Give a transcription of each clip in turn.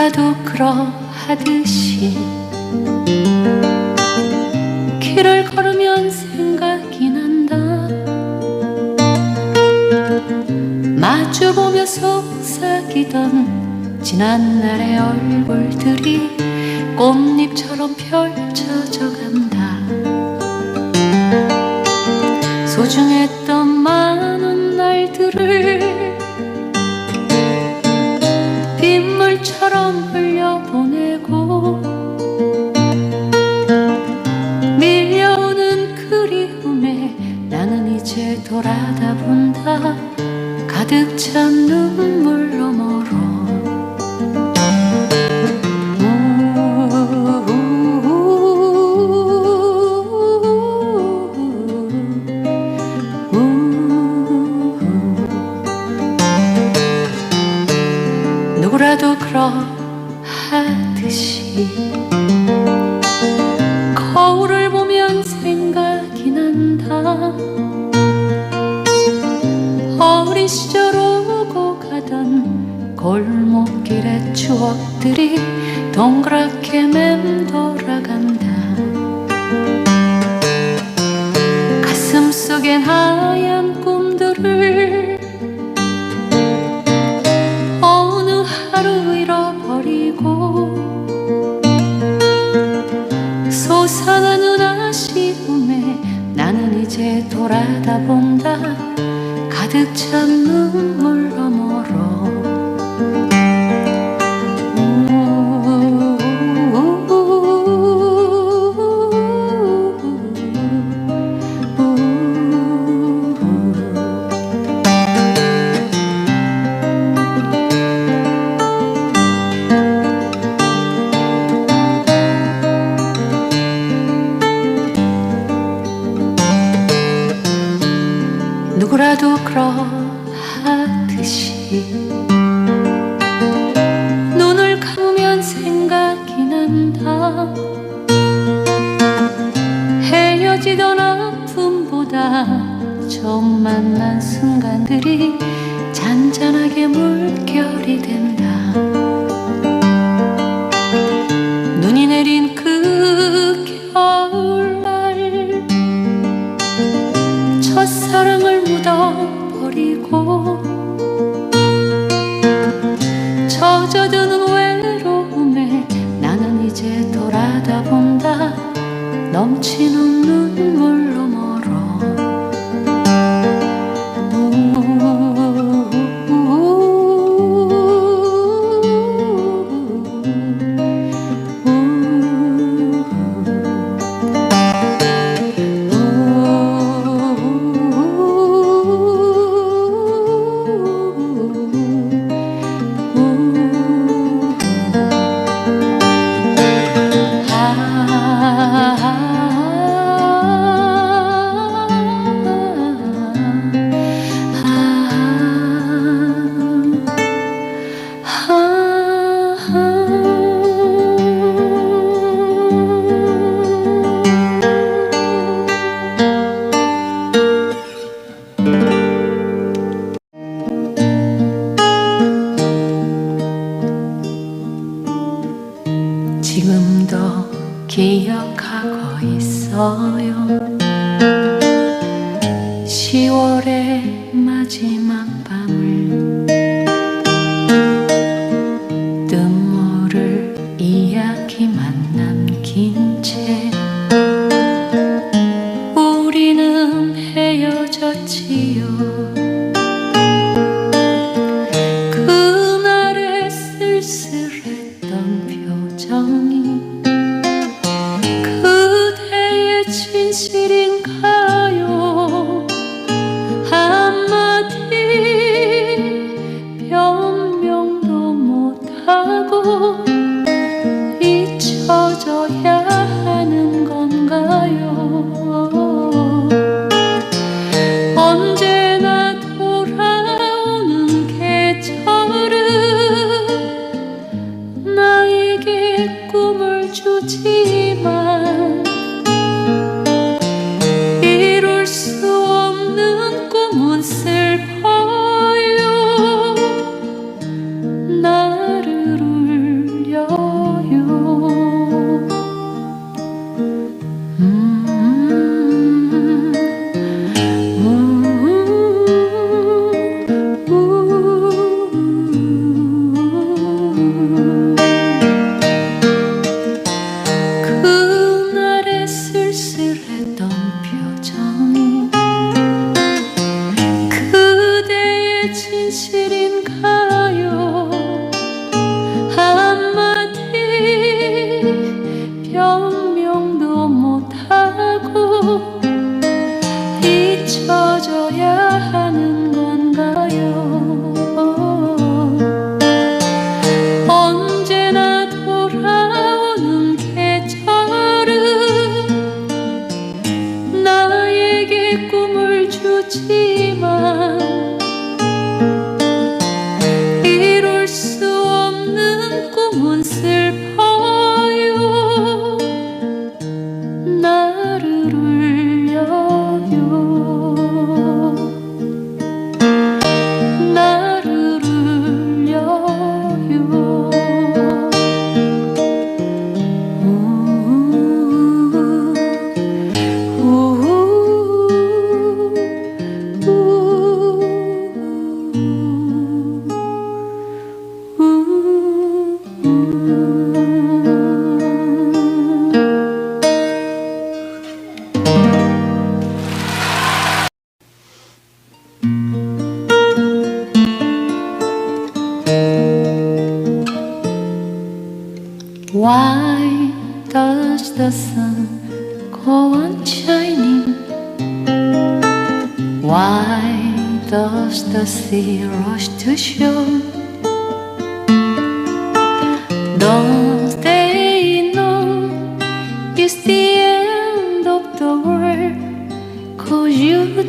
누구라도 그러하듯이 길을 걸으면 생각이 난다. 마주보며 속삭이던 지난날의 얼굴들이 꽃잎처럼 펼쳐져 간다. 소중했던 많은 날들을 돌아다 본다. 가득 찬 눈물 너머로 누구라도 그러하듯이 거울을 보면 생각이 난다 시절 오고 가던 골목길의 추억들이 동그랗게 맴돌아간다. 가슴 속엔 하얀 꿈들을 어느 하루 잃어버리고 솟아나는 아쉬움에 나는 이제 돌아다 본다 가득 찬 눈물 너머로 누구 아픔보다 처음 만난 순간들이 잔잔하게 물결이 된다. 눈이 내린 그 겨울날 첫사랑을 묻어버리고 젖어드는 외로움에 나는 이제 돌아다 본다. 넘치는 눈물 너머로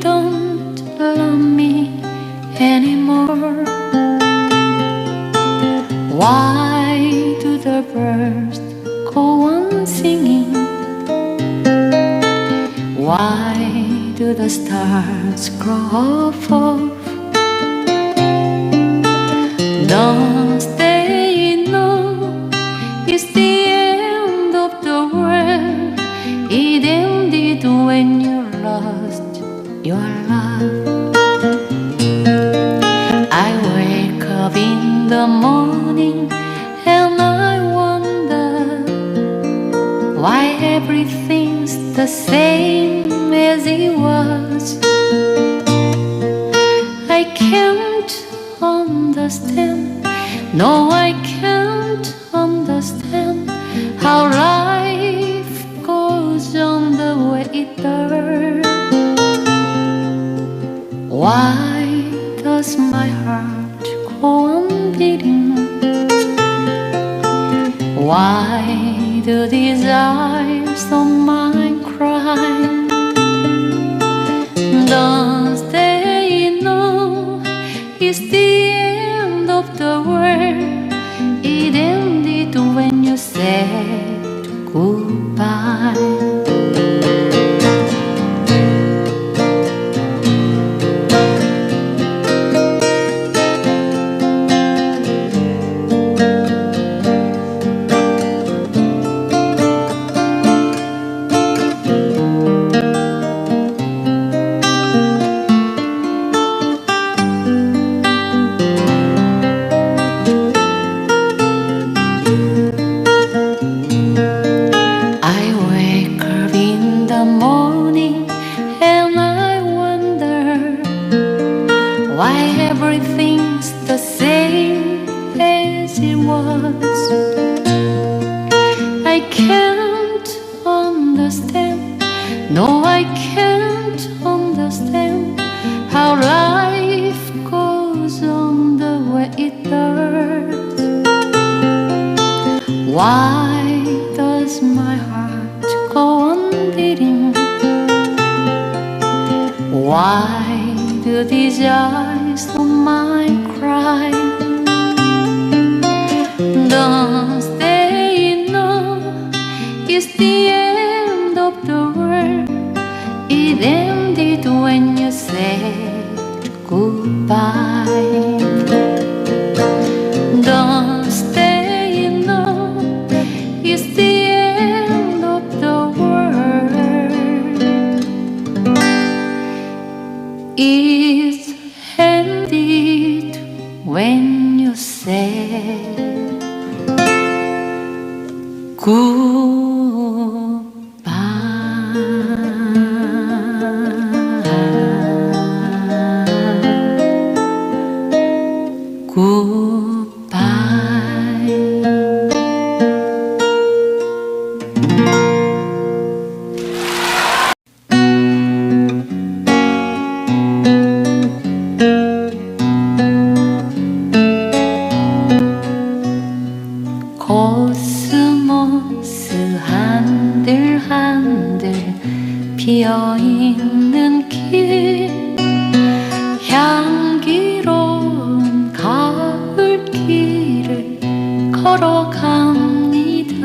don't love me anymore. Why do the birds go on singing? Why do the stars grow off? Don't they know it's the the morning and I wonder why everything's the same as it was. I can't understand, no, I can't eyes of mine cry? Don't Why do these eyes of mine cry? Don't they know it's the end of the world? It ended when you said goodbye. when you say, Good. 비어 있는 길 향기로운 가을길을 걸어갑니다.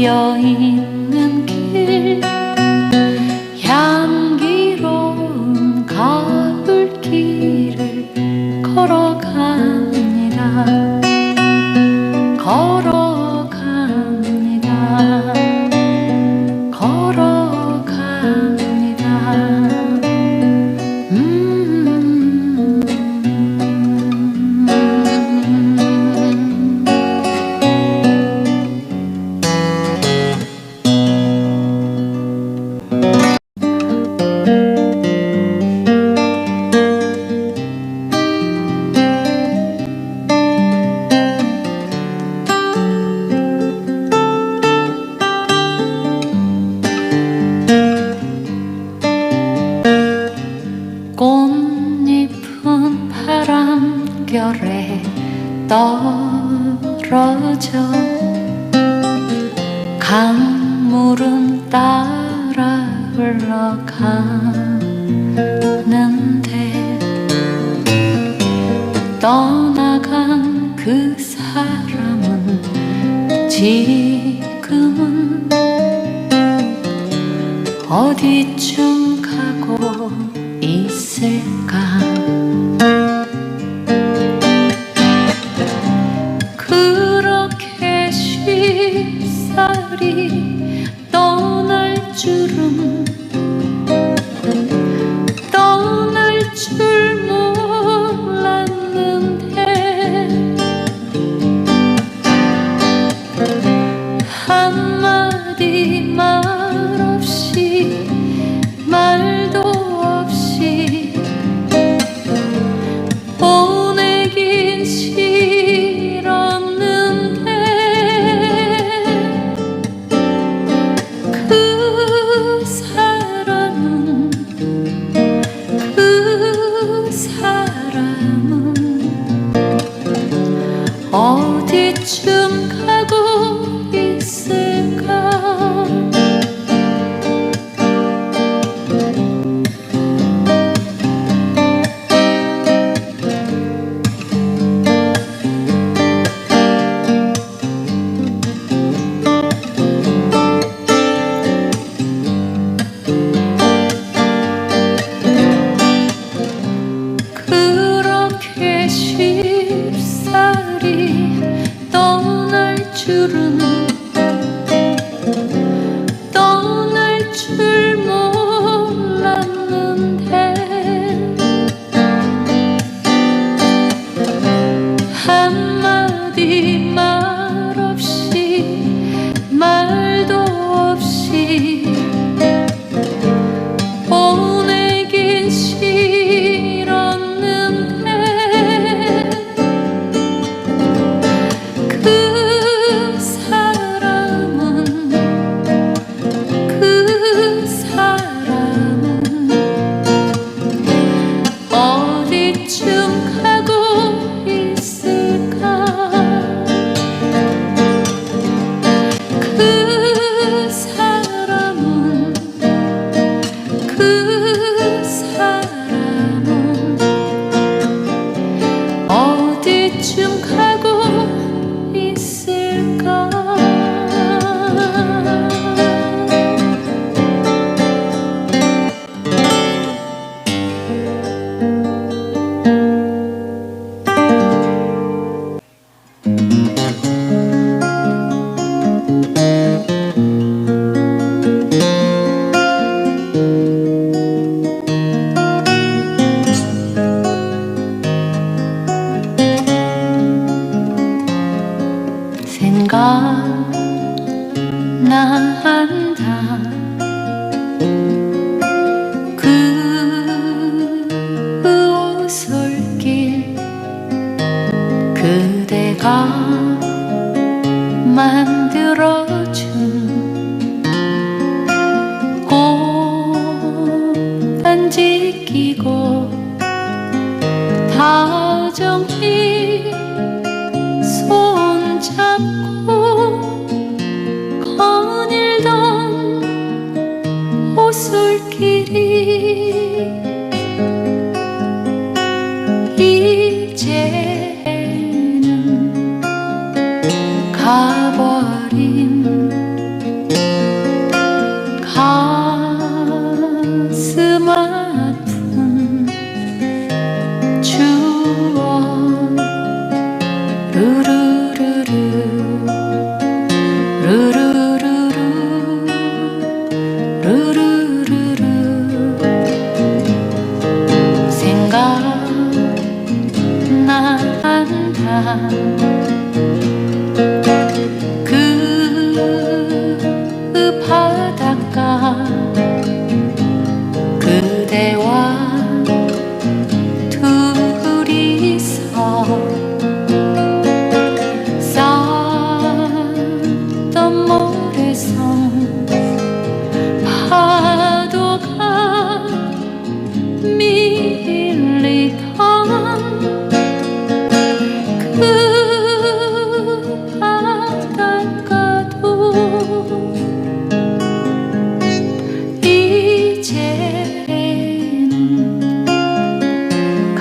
友谊 지금은 어디쯤 가고 있을까? 그렇게 쉽사리 胸口。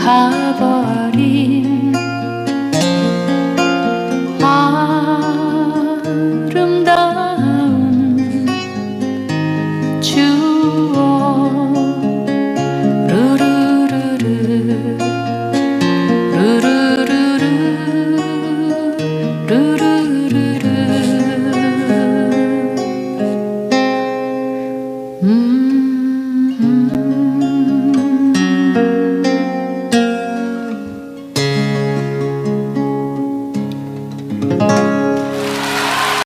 가버린